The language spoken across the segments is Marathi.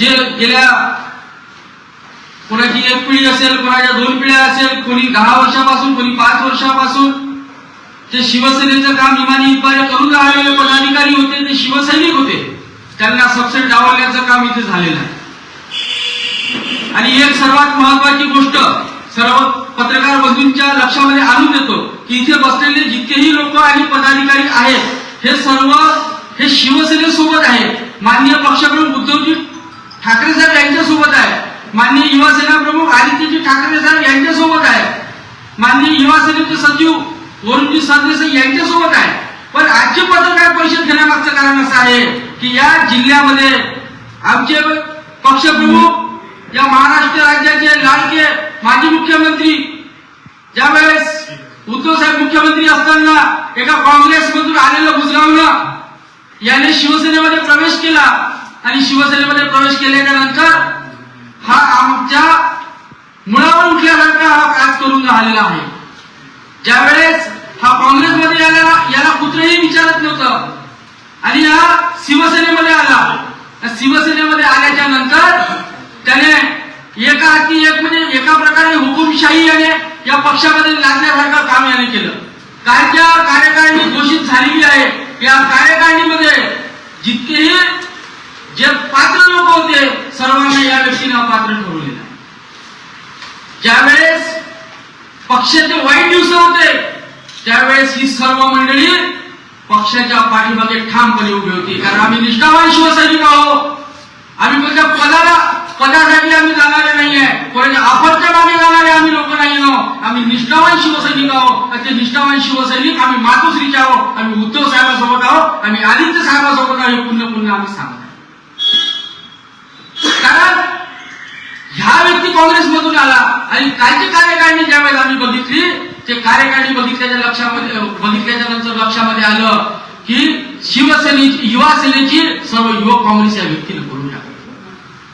जे गेल्या कोणाची एक पिढी असेल कोणाच्या दोन पिढ्या असेल कोणी दहा वर्षापासून कोणी पाच वर्षापासून जे शिवसेनेचं काम इमानी इतबारे करून राहिलेले पदाधिकारी होते ते शिवसैनिक होते. त्यांना सबसेट डावल्याचं काम इथे झालेलं आहे. आणि एक सर्वात महत्वाची गोष्ट सर्व पत्रकार बंधूंच्या लक्षामध्ये आणून देतो की इथे बसलेले जितकेही लोक आणि पदाधिकारी आहेत हे सर्व हे शिवसेनेसोबत आहेत. माननीय पक्षाकडून उद्धवजी ठाकरे साहेब यांच्यासोबत आहे. माननीय युवासेना प्रमुख आदित्यजी ठाकरे साहेब यांच्यासोबत आहे. माननीय युवासेनेचे सचिव वरुणजी सरदेसाई यांच्यासोबत आहे. पण आजची पत्रकार परिषद घेण्यामागचं कारण असं आहे की या जिल्ह्यामध्ये आमचे पक्षप्रमुख या महाराष्ट्र राज्याचे लाडके माजी मुख्यमंत्री ज्यावेळेस उद्धव साहेब मुख्यमंत्री असताना एका काँग्रेसमधून आलेलं बुजगावनं याने शिवसेनेमध्ये प्रवेश केला. आणि शिवसेनेमध्ये प्रवेश केल्याच्यानंतर हा आमच्या मुळावर उठल्यासारखा हा काज करून राहिलेला आहे. ज्यावेळेस हा काँग्रेसमध्ये आला याला कुठेही विचारत नव्हतं. आणि हा शिवसेनेमध्ये आला. शिवसेनेमध्ये आल्याच्यानंतर त्याने एका हाती एक म्हणजे एका प्रकारे हुकुमशाही याने या पक्षामध्ये लागण्यासारखं काम याने केलं. काय त्या कार्यकारिणी घोषित झालेली आहे. या कार्यकारिणीमध्ये जितकेही जे पात्र लोक होते सर्वांना या व्यक्तीने अपात्र ठरवलेलं आहे ज्यावेळेस पक्षाचे वाईट दिवस होते त्यावेळेस ही सर्व मंडळी पक्षाच्या पाठीमागे ठामपणे उभी होती. कारण आम्ही निष्ठावान शिवसैनिक आहोत. आम्ही कोणत्या पदाला पदासाठी आम्ही जाणारे नाहीये. कोणाच्या आपत्त्या मागे जाणारे आम्ही लोक नाही आहोत. आम्ही निष्ठावान शिवसैनिक आहोत. आणि ते निष्ठावान शिवसैनिक आम्ही मातोश्रीचे आहोत. आम्ही उद्धव साहेबांसोबत आहोत. आम्ही आदित्य साहेबांसोबत आहोत. पुन्हा पुन्हा आम्ही सांगतो. कारण ह्या व्यक्ती काँग्रेसमधून आला आणि कालची कार्यकारिणी ज्यावेळेस आम्ही बघितली ते कार्यकारिणी बघितल्याच्या लक्षामध्ये बघितल्याच्या नंतर लक्षामध्ये आलं की शिवसेनेची युवा सेनेची सर्व युवक काँग्रेस या व्यक्तीने करून टाकली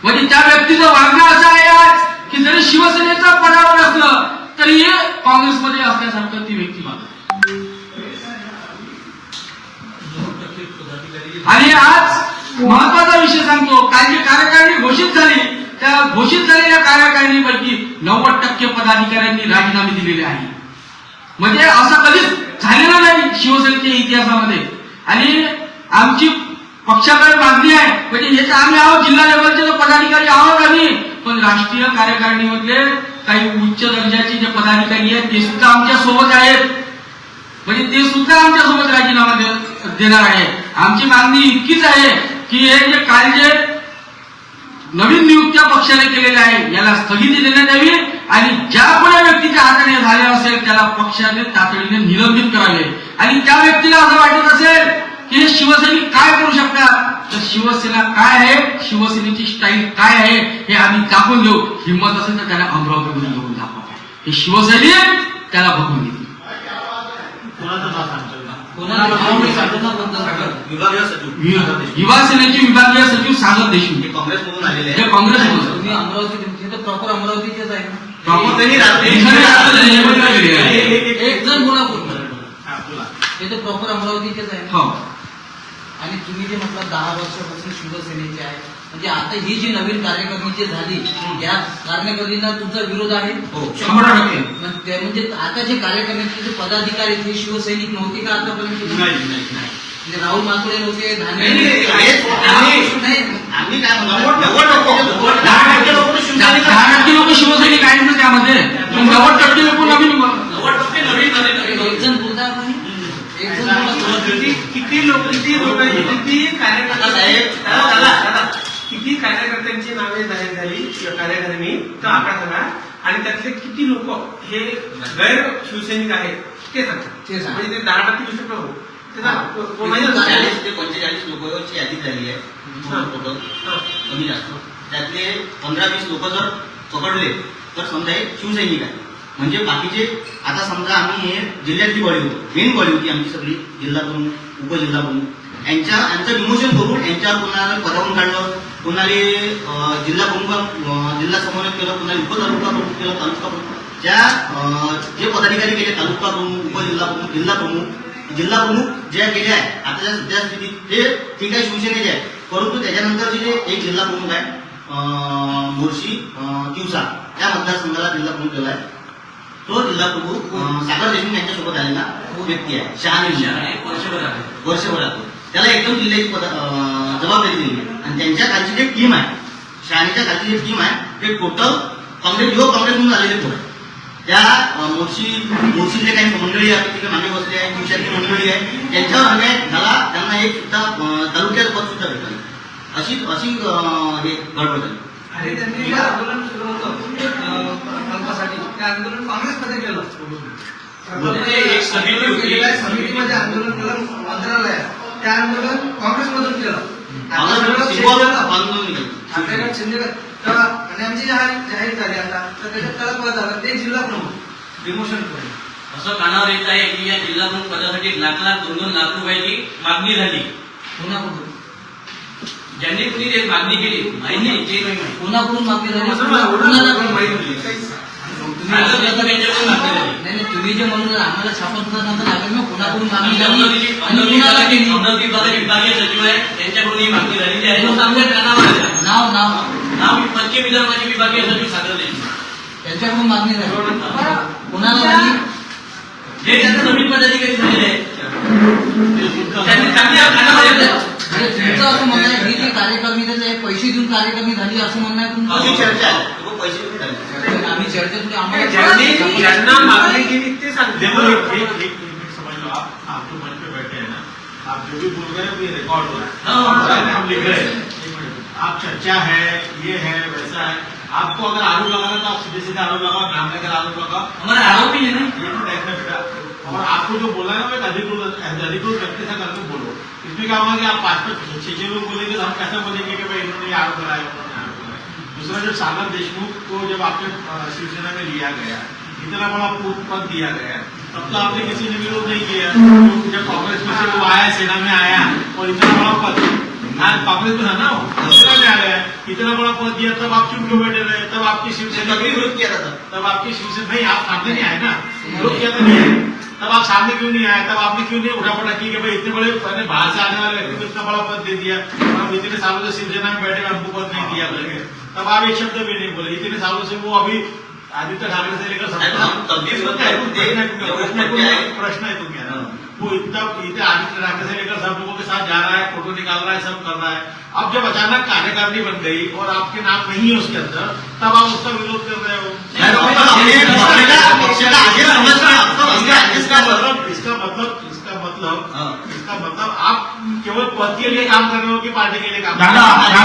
म्हणजे त्या व्यक्तीचं वागणं असं आहे आज की जरी शिवसेनेचा पदावर असलं तरी काँग्रेसमध्ये असल्यासारखं ती व्यक्ती वागते आणि आज महत्त्वाचा विषय सांगतो काल जी कार्यकारिणी घोषित घोषित झालेल्या कार्यकारिणीपैकी नव्वद टक्के पदाधिकाऱ्यांनी राजीनामे दिलेले आहे म्हणजे असं कधीच झालेलं नाही शिवसेनेच्या इतिहासामध्ये. आणि आमची पक्षाकडे मागणी आहे. म्हणजे हे तर आम्ही आहोत जिल्हा लेवलचे पदाधिकारी आहोत आम्ही. पण राष्ट्रीय कार्यकारिणीमधले काही उच्च दर्जाचे जे पदाधिकारी आहेत ते सुद्धा आमच्यासोबत आहेत. म्हणजे ते सुद्धा आमच्यासोबत राजीनामा देणार आहे आमची मागणी इतकीच आहे की हे जे काल जे नवीन नियुक्त्या पक्षाने केलेल्या आहे याला स्थगिती देण्यात यावी आणि ज्या कोणा व्यक्तीच्या हाताने झाले असेल त्याला पक्षाने तातडीने निलंबित करावे. आणि त्या व्यक्तीला असं वाटत असेल की हे शिवसैनिक काय करू शकतात? तर शिवसेना काय आहे? शिवसेनेची स्टाईल काय आहे? हे आम्ही दाखवून देऊ हिंमत असेल तर त्याला अमरावतीमध्ये घेऊन दाखवा. हे शिवसैनिक त्याला बघून घेतील. युवा सेनेचे विभागीय सचिव सागर देशमुख हे काँग्रेसमधून आलेले हे आहे काँग्रेसमधून तुम्ही अमरावती हे तर प्रॉपर अमरावतीचेच आहे ना प्रॉपर त्यांनी. एक- जण पूर्ण हा. हे तर प्रॉपर अमरावतीचेच आहे हो आणि तुम्ही जे म्हटलं दहा वर्षापासून शिवसेनेचे आहे म्हणजे आता ही जी नवीन कार्यकारिणी जी झाली या कार्यकारिणीला तुमचा विरोध आहे? हो शंभर टक्के. मग ते- म्हणजे आता जे कार्यकारिणीचे जे पदाधिकारी हे शिवसैनिक नव्हते का आतापर्यंत? नाही नाही नाही. म्हणजे राहुल माथुरे नव्हते लोक शिवसैनिक आहेत. ना त्यामध्ये. नव्वद टक्के लोक नवीन नव्वद टक्के नवीन झालेले एक जण बोलता आपण? एक जण बोला किती लोक किती लोक किती साहेब, कार्यकर्ते दादा, किती कार्यकर्त्यांची नावे जाहीर झाली कार्यकारिणी तो आकडा सांगा आणि त्यातले किती लोक हे गैर शिवसैनिक आहेत ते सांगा. म्हणजे ते दहा टक्के गोष्ट नको ते सांगा. को- को- माहिती आहे? चाळीस ते पंचेचाळीस लोकांची यादी झाली आहे टोटल हा. कमी जास्त त्यातले पंधरा वीस लोक जर पकडले तर समजा हे शिवसैनिक आहे म्हणजे बाकीचे आता समजा आम्ही हे जिल्ह्यातली बॉडी होतो मेन बॉडी होती आमची सगळी जिल्हा प्रमुख उपजिल्हा प्रमुख यांच्या यांचं डिमोशन करून यांच्यावर कोणाला पदावरून काढलं कोणाला जिल्हा प्रमुख जिल्हा समन्वय केलं कोणाला उपतालुका प्रमुख केलं तालुका प्रमुख. ज्या जे पदाधिकारी केले तालुका प्रमुख उपजिल्हा प्रमुख जिल्हा प्रमुख जिल्हा प्रमुख ज्या गेले आहे आताच्या सध्या स्थितीत ते ठीक आहे शिवसेनेचे आहे परंतु त्याच्यानंतरचे जे एक जिल्हा प्रमुख आहे मोर्शी अं, तिवसा या मतदारसंघाला जिल्हा प्रमुख केला आहे. तो जिल्हा प्रमुख सागर देशमुख यांच्यासोबत आलेला व्यक्ती आहे. शहाणे वर्षभरात त्याला एकदम जिल्ह्याची पद जबाबदारी दिली आहे. आणि त्यांच्या खालची जी टीम आहे शहाणीच्या खालची जी टीम आहे ते टोटल काँग्रेस युवक काँग्रेसमधून आलेले पोरं. त्या मोर्शी मोर्शीतले काही मंडळी आहे तिथे मागे बसले आहे दिवसातली मंडळी आहे त्यांच्यावर अन्याय झाला त्यांना एक सुद्धा तालुक्यात पद सुद्धा भेटलं. अशी अशी हे गडबड झाली आणि त्यांनी जे आंदोलन सुरू होतं प्रकल्पासाठी ते आंदोलन काँग्रेसमध्ये केलं म्हणजे एक समिती. केलेलं आहे, समितीमध्ये आंदोलन केलं मंत्रालयात ते आंदोलन काँग्रेसमधून केलं आता सगळं change शिकवलं झालं. बांधून निघाली. ठाकरेगड शिंदेगड तेव्हा आणि आमची जाहीर जाहीर झाली आता तर त्याच्यात त्याला पद आलं ते जिल्हा प्रमुख डिमोशन करून. असं कानावर येत आहे की या जिल्हा प्रमुख पदासाठी लाख लाख दोन दोन लाख रुपयाची मागणी झाली. कोणाकडून ज्यांनी कुणी मागणी केली माहिती. कोणाकडून मागणी झाली. नाही. तुम्ही जे म्हणून आम्हाला लागेल कोणाकडून मागणी झाली कुणाला केली विभागीय सचिव आहे त्यांच्याकडून ही मागणी झालेली आहे आमच्या कानावर नाव नाव नाव विदर्भाचे विभागीय सचिव त्यांच्याकडून मागणी झाली कोणाला झाली हे नवीन पदाधिकारी झालेले त्यांनी चांगल्या कानावर तुमचं असं म्हणणं आहे ही जी पैसे देऊन कार्यकारिणी झाली असं म्हणणं आहे तुमचं पैसे देऊन झाली. पण आम्ही चर्चेत म्हणजे आम्हाला ज्यांनी ज्यांना मागणी केली ते सांगते देखो एक एक एक मिनट समझ लो आप आप जो मंच पे बैठे हैं ना आप जो भी बोल रहे हैं ये रिकॉर्ड हो रहा है। हाँ, हाँ, और हम लिख रहे हैं। आप चर्चा है ये है वैसा है। आपको अगर आरोप लगाना तो आप सीधे सीधे आरोप लगाओ नाम लेकर आरोप लगाओ। हमारे आरोपी है ना। ये तो देखना बेटा। और आपको जो बोला है ना एक अधिकृत अधिकृत व्यक्ति से करके बोलो। इसमें क्या होगा कि आप पाँच पाँच छह छह लोग बोलेंगे तो हम कैसे बोलेंगे कि भाई इन्होंने आरोप लगाया उन्होंने आरोप लगाया? दूसरा जब सागर देशमुख को जब आपने अ, शिवसेना में लिया गया इतना बड़ा पद पद दिया गया तब तो आपने किसी ने विरोध नहीं किया। तो जब कांग्रेस में से वो आया सेना में आया और इतना बड़ा पद आज कांग्रेस में था ना वो सेना में आ गया इतना बड़ा पद दिया तब आप चुप क्यों बैठे रहे? तब आपकी शिवसेना विरोध किया था। तब. आपकी शिवसेना नहीं आप सामने नहीं आए ना। विरोध किया तो नहीं आए। तब आप सामने क्यों नहीं आए? तब आपने क्यों नहीं उठा पड़ा? की कि भाई इतने बड़े पहले बाहर से आने वाले व्यक्ति को इतना बड़ा पद दे दिया। हम इतने सालों से शिवसेना में बैठे हमको पद नहीं दिया बोलेंगे तब आप एक शब्द भी नहीं बोले। इतने सालों से वो अभी आदित्य ठाकरे से लेकर प्रश्न है, क्या तुम हाँ। वो इतना इतने आदित्य ठाकरे से लेकर साथ जा रहा है फ़ोटो निकाल रहा है सब कर रहा है अब जब अचानक कार्यकारिणी बन गई और आपके नाम नहीं है उसके अंदर तब आप उसका विरोध कर रहे हो मतलब आपको इसका मतलब इसका मतलब इसका मतलब हाँ। इसका मतलब आप केवल पद के लिए काम कर रहे हो कि पार्टी के लिए काम कर दादा रहे हो?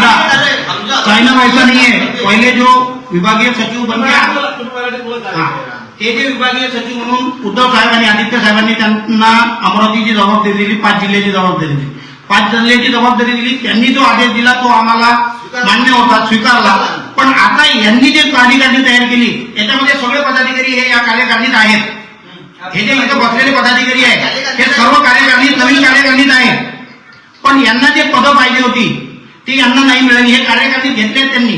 दादा चाइना वैसा नहीं है पहिले जो विभागीय सचिव बन गया हा. आहे. ते जे विभागीय सचिव म्हणून उद्धव साहेबांनी आदित्य साहेबांनी त्यांना अमरावतीची जबाबदारी दिली पाच जिल्ह्याची जबाबदारी दिली पाच जणांची जबाबदारी दिली. त्यांनी जो आदेश दिला तो आम्हाला मान्य होता स्वीकारला. पण आता यांनी जे कार्यकारिणी तयार केली याच्यामध्ये सगळे पदाधिकारी हे या कार्यकारिणीत आहेत. हे जे इथं बसलेले पदाधिकारी आहेत हे सर्व कार्यकारिणीत नवीन कार्यकारिणीत आहेत. पण यांना जे पदं पाहिजे होती ती यांना नाही मिळाली. हे कार्यकारिणीत घेतले त्यांनी.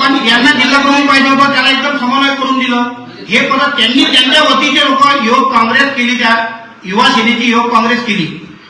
पण यांना जिल्हा प्रमुख पाहिजे होता त्याला एकदम समन्वय करून दिलं. हे पद त्यांनी त्यांच्या वतीचे लोक युवक काँग्रेस केली त्या युवा सेनेची युवक काँग्रेस केली.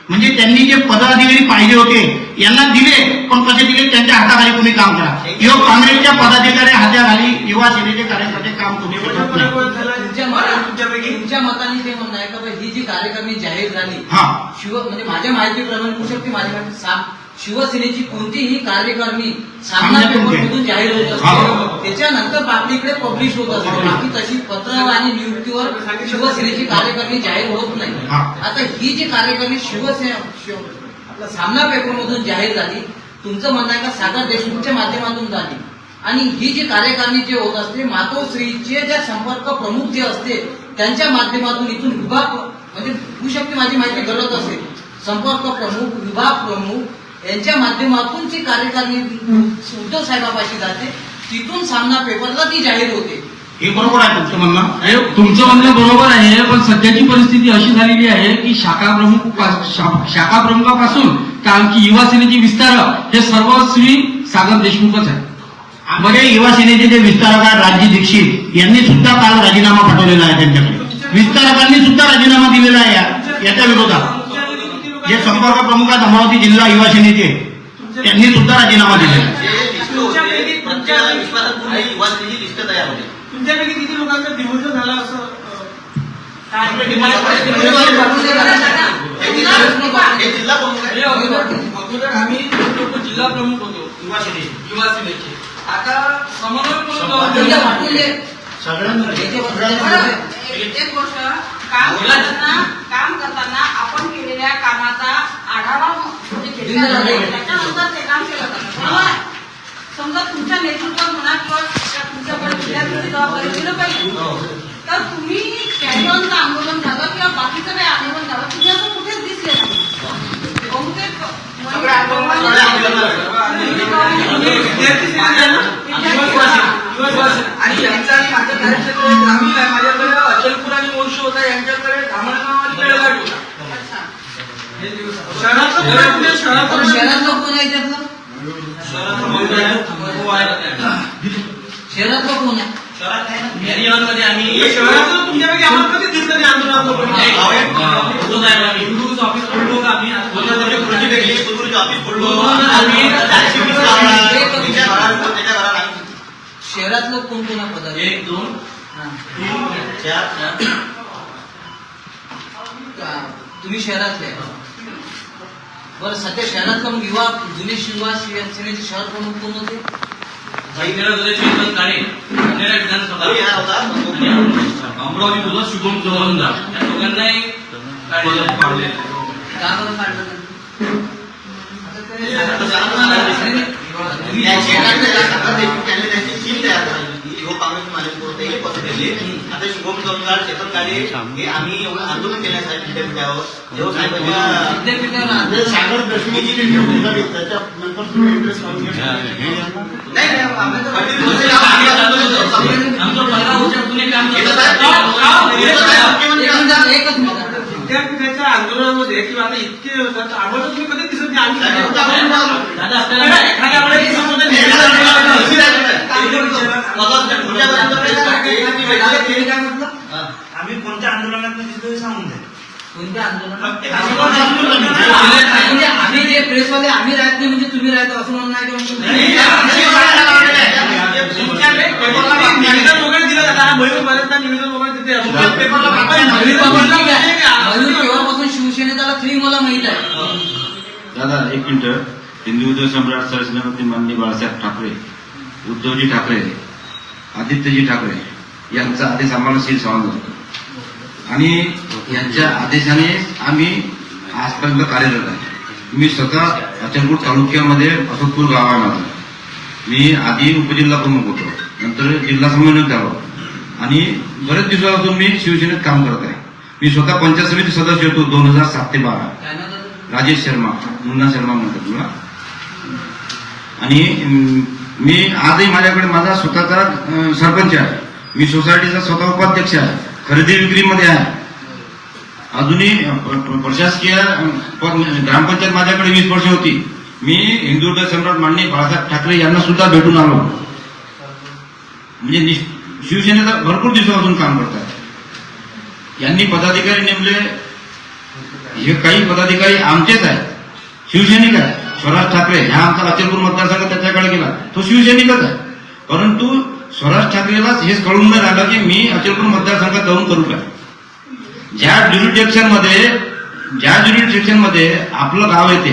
म्हणजे त्यांनी जे पदाधिकारी पाहिजे होते यांना दिले पण कसे दिले त्यांच्या हाताखाली तुम्ही काम करा. युवक काँग्रेसच्या पदाधिकारी हाताखाली युवा सेनेचे कार्यकर्ते काम तुमच्या मताने तुमच्यापैकी? तुमच्या मताने ते म्हणणं आहे का ही जी कार्यकारिणी जाहीर झाली हा. शिव म्हणजे माझ्या माहितीप्रमाणे होऊ शकते माझी माहिती साम- शिवसेनेची कोणतीही कार्यकारिणी सामना सामन्यातून पेपर घे. मधून जाहीर होत. असते त्याच्यानंतर बातमीकडे पब्लिश होत असते. बाकी तशी पत्र आणि नियुक्तीवर शिवसेनेची कार्यकारिणी जाहीर होत नाही हा. आता ही जी कार्यकारिणी शिवसेना सामना पेपर मधून जाहीर झाली तुमचं म्हणणं आहे का सागर देशमुखच्या माध्यमातून झाली आणि ही जी कार्यकारिणी जे होत असते मातोश्रीचे जे संपर्क प्रमुख जे असते त्यांच्या माध्यमातून इथून विभाग म्हणजे होऊ शकते माझी माहिती गलत असेल संपर्क प्रमुख विभाग प्रमुख यांच्या माध्यमातून जी कार्यकारिणी उद्धव साहेबापाशी जाते तिथून सामना पेपरला ती जाहीर होते. हे बरोबर आहे तुमचं म्हणणं? तुमचं म्हणणं बरोबर आहे पण सध्याची परिस्थिती अशी झालेली आहे की शाखा प्रमुख शाखा प्रमुखापासून तर आमची युवा सेनेची विस्तार हे सर्व श्री सागर देशमुखच आहे मध्ये युवा सेनेचे जे विस्तारक आहेत राजजी दीक्षित यांनी सुद्धा काल राजीनामा पाठवलेला आहे त्यांच्याकडे. विस्तारकांनी सुद्धा राजीनामा दिलेला आहे या- याच्या विरोधात. जे संपर्क प्रमुख आहेत अमरावती जिल्हा युवा सेनेचे त्यांनी सुद्धा राजीनामा लिस्ट तुमच्यापैकी- किती लोकांचा डिव्होर्स झाला असं आम्ही जिल्हा प्रमुख होतो युवा सेनेचे युवा सेनेचे. आता समन्वय. सगळ्यांना काम करताना आपण केलेल्या कामाचा आढावा म्हणजे. त्याच्यानंतर ते काम केलं जातं? समजा तुमच्या नेतृत्वात म्हणा किंवा त्या तुमच्याकडे विद्यार्थ्यांची जबाबदारी दिलं पाहिजे. तर तुम्ही कॅरियॉनचं आंदोलन झालं किंवा बाकीचं काही आंदोलन झालं तुम्ही असं कुठेच दिसले सेना. आणि यांचं आणि माझं कार्यक्षेत्र हे ग्रामीण आहे माझ्याकडे अचलपूर आणि मोर्शी होता यांच्याकडे धामणगाव आणि बेळगाव होता अच्छा हे दिवस आहेत. शहरातलं कोण? पुणे कोण आहे? शहरातलं कोण आहे त्यातलं शहरातलं कोण आहे मध्ये आम्ही हे शहरातलं तुमच्यापैकी आम्हाला दिसलं नाही आंदोलनात कोण? कोण आहे. एक दोन. हा. चार. तुम्ही शहरातले आहे. बरं सध्या शहरातलं मग युवा जुने शिवा सेनेचे शहर प्रमुख कोण होते? साईकडे होते चेतन काळे खंडेरा विधानसभा अमरावती तुला शुभम जोवंदा या दोघांनाही काढलेलं. का बरं काढलं त्यांनी? आता ते- त्यांनी. मालिक हे पत्र दिले आता चेतन काळे हे आम्ही एवढं आंदोलन केल्यासाठी विद्यापीठावर जेव्हा साहेबांच्या सागर देशमुखची टीम झाली त्याच्यानंतर तुम्ही इंटरेस्ट काढून घेतला नाही नाही आम्ही तर पाटील बोलले, आम्ही आंदोलन करतो. आमचं पंधरा वर्षातून एक काम येतं साहेब, करतो. येतं साहेब, एक मुख्यमंत्री मिनिट, एकच मिनिट. विद्यापीठाच्या आंदोलनामध्ये किंवा आता इतके होतात आम्हाला तुम्ही कधी दिसत नाही आम्ही साहेब. दादा आपल्याला एखाद्या वेळेस हे आम्ही कोणत्या आंदोलनात दिसतो सांगून द्या कोणत्या आंदोलनात आम्ही जे प्रेसवाले आम्ही राहत नाही म्हणजे तुम्ही राहतो असं म्हणणं नाही, वगैरे दिलं जातं निवेदन वगैरे पेपरला की- केव्हापासून शिवसेनेला फ्री मला माहीत आहे दादा एक मिनिट. हिंदू सम्राट सरसेनापती माननीय बाळासाहेब ठाकरे. उद्धवजी ठाकरे आदित्यजी ठाकरे यांचा आदेश आम्हाला शील सवाल आणि यांच्या आदेशाने आम्ही आजपर्यंत कार्यरत आहे. मी स्वतः अचलपूर तालुक्यामध्ये असतपूर गाव आहे. माझं मी आधी उपजिल्हा प्रमुख होतो नंतर जिल्हा समन्वयक झालो. आणि बरेच दिवसापासून मी शिवसेनेत काम करत आहे. मी स्वतः पंचायत समिती सदस्य होतो दोन हजार सात ते बारा. राजेश शर्मा मुन्ना शर्मा म्हणतात तुला आणि मी आजही माझ्याकडे माझा स्वतःचा सरपंच आहे. मी सोसायटीचा स्वतः उपाध्यक्ष आहे. खरेदी विक्रीमध्ये आहे. अजूनही प- प्रशासकीय ग्रामपंचायत माझ्याकडे वीस वर्ष होती. मी हिंदू सम्राट माननीय बाळासाहेब ठाकरे यांना सुद्धा भेटून आलो. म्हणजे शिवसेनेचा भरपूर दिवसापासून काम करतात यांनी पदाधिकारी नेमले. हे काही पदाधिकारी आमचेच आहेत. शिवसैनिक आहे स्वराज ठाकरे ह्या आमचा अचलपूर मतदारसंघ त्याच्याकडे गेला. तो शिवसैनिकच आहे. परंतु स्वराज ठाकरेलाच हेच कळून नाही राहिलं की मी अचलपूर मतदारसंघात जाऊन करू काय? ज्या ज्युरिडिक्शनमध्ये ज्या ज्युरिडिक्शनमध्ये आपलं गाव येते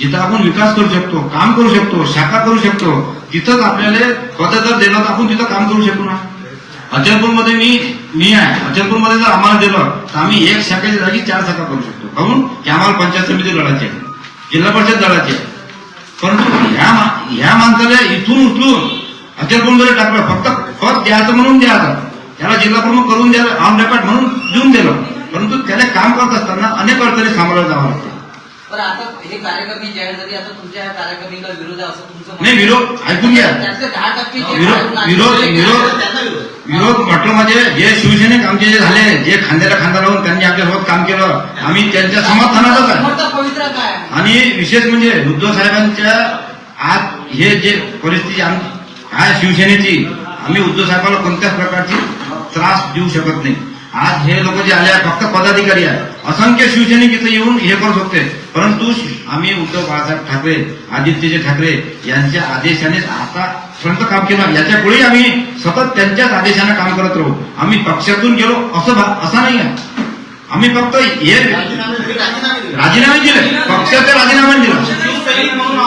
जिथं आपण विकास करू शकतो काम करू शकतो शाखा करू शकतो तिथंच आपल्याला पद जर दिलं तर आपण तिथं काम करू शकू ना? अचलपूरमध्ये मी मी आहे. अचलपूरमध्ये जर आम्हाला दिलं तर आम्ही एक शाखेच्या जागी चार शाखा करू शकतो. काहून की आम्हाला पंचायत समिती लढायची आहे. जिल्हा परिषद लढायची परंतु ह्या मा- ह्या माणसाला इथून उचलून जरी टाकलं फक्त खत द्यायचं म्हणून द्यायचं. त्याला जिल्हा प्रमुख करून द्यायला आम म्हणून देऊन दिलं. परंतु त्याला काम करत असताना अनेक अडचणी सांभाळायला जावं लागतं बरं आता हे जाहीर झाली आता तुमच्या विरोध आहे असं तुमचं नाही. विरोध ऐकून घ्या. त्यातले दहा टक्के जे विरोध- विरोध- विरोध- त्यांना विरोध. विरोध म्हटलं म्हणजे जे शिवसैनिक आमचे जे झाले जे खांद्याला खांदा लावून त्यांनी आपल्यासोबत काम केलं आम्ही त्यांच्या समर्थनातच आहे. समर्थ पवित्र काय आहे? आणि विशेष म्हणजे उद्धव साहेबांच्या आज हे जे परिस्थिती आम- आहे शिवसेनेची आम्ही उद्धव साहेबांना कोणत्याच प्रकारची त्रास देऊ शकत नाही. आज हे लोक जे आले आहेत फक्त पदाधिकारी आहेत. असंख्य शिवसैनिक इथे येऊन हे करू शकते. परंतु आम्ही उद्धव बाळासाहेब ठाकरे आदित्यजी ठाकरे यांच्या आदेशाने आतापर्यंत काम केलं. याच्यापुढे आम्ही सतत त्यांच्याच आदेशाने काम करत राहू. आम्ही पक्षातून गेलो असं असा नाही आहे. आम्ही फक्त हे राजीनामे दिले. पक्षाचे राजीनामे दिला.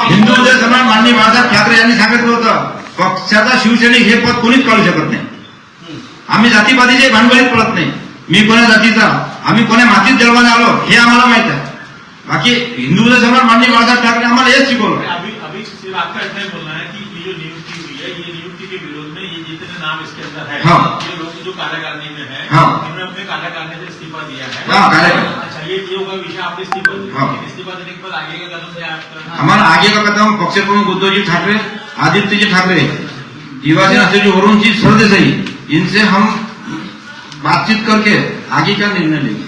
हिंदू उदय समान माननीय बाळासाहेब ठाकरे यांनी सांगितलं होतं पक्षाचा शिवसैनिक हे पद कोणीच काढू शकत नाही. आम्ही जातीपातीचे भांडवलीत पडत नाही. मी कोणा जातीचा? आम्ही कोण्या मातीत जन्माने आलो हे आम्हाला माहीत आहे बाकी हिंदू सम्राट माननीय बाळासाहेब ठाकरे आम्हाला हेच शिकवलं अभी अभी सिर्फ आपका इतना ही बोलना है कि ये जो नियुक्ति हुई है ये नियुक्ति के विरोध में ये जितने नाम इसके अंदर है हाँ। ये लोग जो कार्यकारिणी में है हाँ। इन्होंने अपने कार्यकारिणी से इस्तीफा दिया है हाँ, कार्यकारिणी। अच्छा ये ये होगा विषय आपने इस्तीफा दिया हाँ। लेकिन इस्तीफा देने के बाद आगे का कदम क्या आपका हमारा आगे का कदम पक्ष प्रमुख उद्धव जी ठाकरे आदित्य जी ठाकरे युवा सेना अध्यक्ष वरुण जी सरदेसाई इनसे हम बातचीत करके आगे का निर्णय लेंगे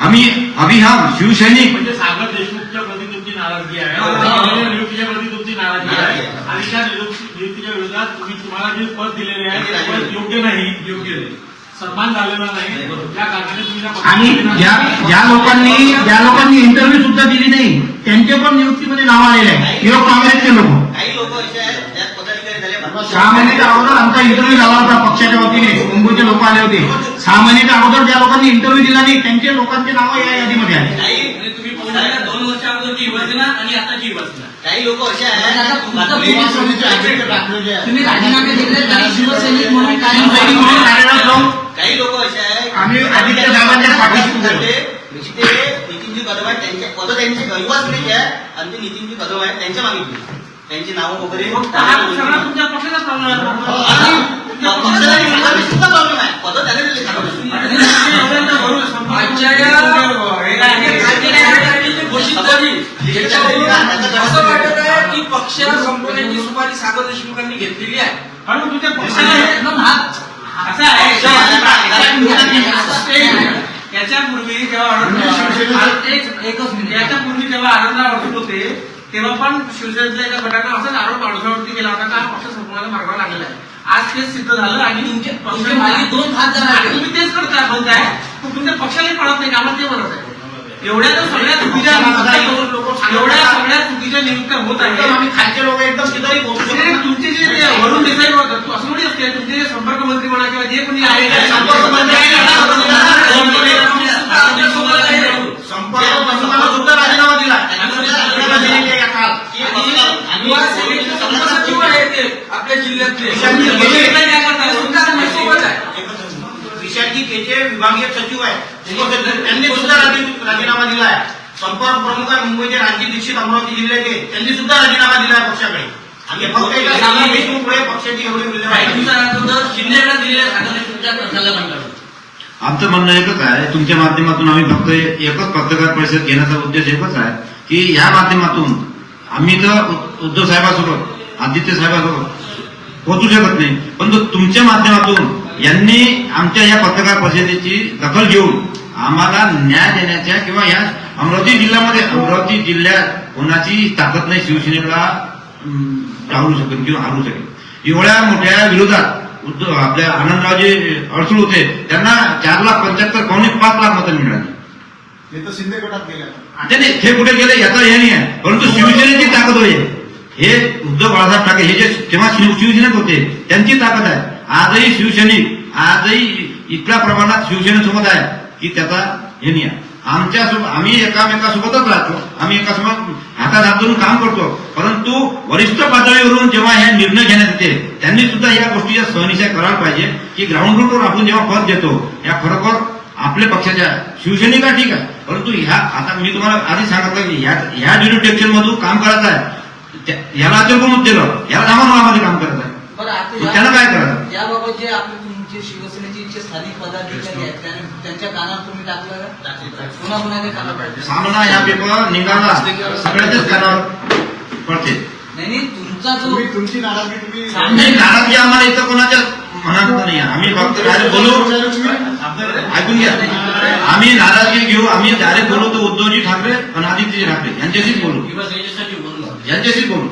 हम ये अभी हम शिवसैनिक. म्हणजे सागर देशमुखच्या प्रती तुमची नाराजगी आहे. हा. आणि नियुक्तीच्या प्रती तुमची नाराजगी आहे. आणि त्या नियुक्ती- नियुक्तीच्या विरोधात तुम्ही तुम्हाला जे पद दिलेले आहे ते पद योग्य नाही. योग्य नाही. सन्मान झालेला नाही. त्या कारणाने तुम्ही आणि ज्या ज्या लोकांनी ज्या लोकांनी इंटरव्ह्यू सुद्धा दिली नाही त्यांचे पण नियुक्तीमध्ये नाव आलेले आहे. हे लोक काँग्रेसचे लोक. काही लोक असे आहेत ज्यात पदाधिकारी झाले भरपूर- सहा महिन्याच्या अगोदर आमचा इंटरव्ह्यू झाला होता पक्षाच्या वतीने मुंबईचे लोक आले होते. सहा महिन्याच्या अगोदर ज्या लोकांनी इंटरव्ह्यू दिला नाही त्यांचे लोकांचे नाव या यादीमध्ये आहे काही आणि तुम्ही पाहून बघा, दोन वर्ष अगोदरची युवासेना आणि आताची युवासेना काही लोक असे आहेत. काही लोक असे आहेत. आम्ही आदित्य साहेबांच्या पाठीशी नितीनजी कदम आहेत त्यांच्या पद त्यांचे युवासनीचे आहे. आणि ते नितीनजी कदम आहेत त्यांच्या मागे. त्यांची नावं वगैरे हा सगळा तुमच्या पक्षाचा प्रॉब्लेम आहे. पद असं वाटत आहे की पक्ष संपवण्याची सुपारी सागर देशमुखांनी घेतलेली आहे. तुमच्या पक्षाला एकदम हात असं आहे. आता- याच्यापूर्वी जेव्हा आनंद एक- एकच याच्यापूर्वी जेव्हा आनंदराव अडसूट होते तेव्हा पण शिवसेनेतल्या एका गटानं असाच आरोप माणसावरती केला होता का हा पक्ष संपवायला मार्गावर लागलेला आहे आज तेच सिद्ध झालं आणि दोन आहेत. तुम्ही तेच करताय म्हणताय तुमच्या पक्षालाही कळत नाही आम्हाला ते म्हणत आहे एवढ्या तर सगळ्या चुकीच्या एवढ्या सगळ्या चुकीच्या नियुक्त्या होत आहेत आम्ही खालचे लोक एकदम ते नाही. तुमचे जे ते वरुण देसाई होतात असं थोडी असते तुमचे जे संपर्क मंत्री म्हणा किंवा जे कोणी आहे संपर्क मंत्री आहे, संपर्क मंत्र्यांना सुद्धा राजीनामा दिला आहे काल. आहे ते आपल्या जिल्ह्यातले. विशांती केचे विभागीय सचिव आहे. त्यांनी सुद्धा राजी- राजीनामा दिला आहे. संपर्क प्रमुख आहे. मुंबईचे दीक्षित अमरावती जिल्ह्याचे त्यांनी सुद्धा राजीनामा दिला आहे पक्षाकडे. आम्ही फक्त पक्षाची एवढी शिंदेकडे दिलेल्या आमचं म्हणणं एकच आहे. तुमच्या माध्यमातून आम्ही फक्त एकच पत्रकार परिषद घेण्याचा उद्देश एकच आहे. की या माध्यमातून आम्ही तर उद्धव साहेबांसोबत आदित्य साहेबासोबत पोहोचू शकत नाही. परंतु तुमच्या माध्यमातून यांनी आमच्या या पत्रकार परिषदेची दखल घेऊन आम्हाला न्याय देण्याच्या किंवा या अमरावती जिल्ह्यामध्ये अमरावती जिल्ह्यात कोणाची ताकद नाही शिवसेनेला अं, शकेल किंवा हारू शकेल एवढ्या मोठ्या विरोधात उद्धव आपल्या आनंदरावजी अडसूळ होते. त्यांना चार लाख पंच्याहत्तर पावणे पाच लाख ते तर शिंदे गटात नाही, नाही, हे कुठे गेले याचा हे नाही आहे. परंतु शिवसेनेची ताकद होईल हे उद्धव बाळासाहेब ठाकरे हे जे तेव्हा शिव- शिवसेनेत होते त्यांची ताकद आहे. आजही शिवसैनिक आजही इतक्या प्रमाणात शिवसेनेसोबत आहे की त्याचा हे नाही आहे. आमच्यासोबत आम्ही एकामेकासोबतच राहतो. आम्ही एकासोबत हातात हात धरून काम करतो. परंतु वरिष्ठ पातळीवरून जेव्हा हे निर्णय घेण्यात येते त्यांनी सुद्धा या गोष्टीच्या सहनिशय करायला पाहिजे की ग्राउंड रूटवर आपण जेव्हा पद देतो या खरोखर आपल्या पक्षाच्या शिवसैनिका ठीक आहे. परंतु ह्या आता मी तुम्हाला आधी सांगितलं की ह्या ह्या डिड्युटेक्शन मधून काम करायचं आहे. त्या- याला अचल कोण दिलं याला नामामध्ये काम करायचं आहे. या- त्यानं काय करायचं? याबाबत जे आपले तुमचे शिवसेनेचे जे स्थानिक पदाधिकारी आहेत त्याने- त्यांच्या कानावर तुम्ही टाकलं का? पुन्हा पुन्हा ते कानावर पाहिजे. सामना ह्या पेपर निघाला. सगळ्याच्याच कानावर पडते. नाही नाही तुमचा जो तुमची नाराजगी तुम्ही नाराजगी आम्हाला इथं कोणाच्या मनात नाही आहे. आम्ही फक्त डायरेक्ट बोलू ऐकून घ्या. आम्ही नाराज़गी घेऊ आम्ही डायरेक्ट बोलू तर उद्धवजी ठाकरे आणि आदित्यजी ठाकरे यांच्याशीच बोलू. यांच्याशीच बोलू.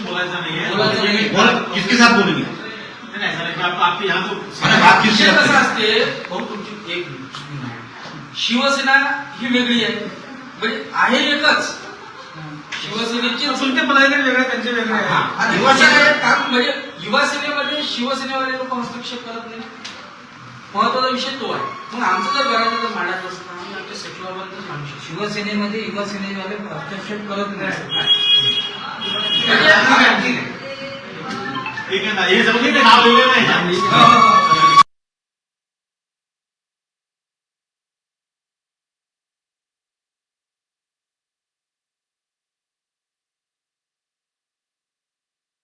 बोलायचं नाही. किसके साथ बोलेंगे नहीं, नहीं, तो मैंने बात कसा। असते तुमची एक शिवसेना ही वेगळी आहे. म्हणजे आहे एकच. शिवसेनेची तुमचे पदाधिकारी वेगळे त्यांचे वेगळे आणि युवासेना काम म्हणजे युवा सेनेमध्ये शिवसेनेवाले लोक हस्तक्षेप करत नाही महत्त्वाचा विषय तो आहे. मग आमचं जर करायचं तर मांडायचं असतं आम्ही आमच्या सचिवाबद्दल मांडू शकतो शिवसेनेमध्ये युवा सेनेवाले हस्तक्षेप करत नाही ठीक आहे? ना हे नाव लिहिलेलं आहे हो, हो, हो.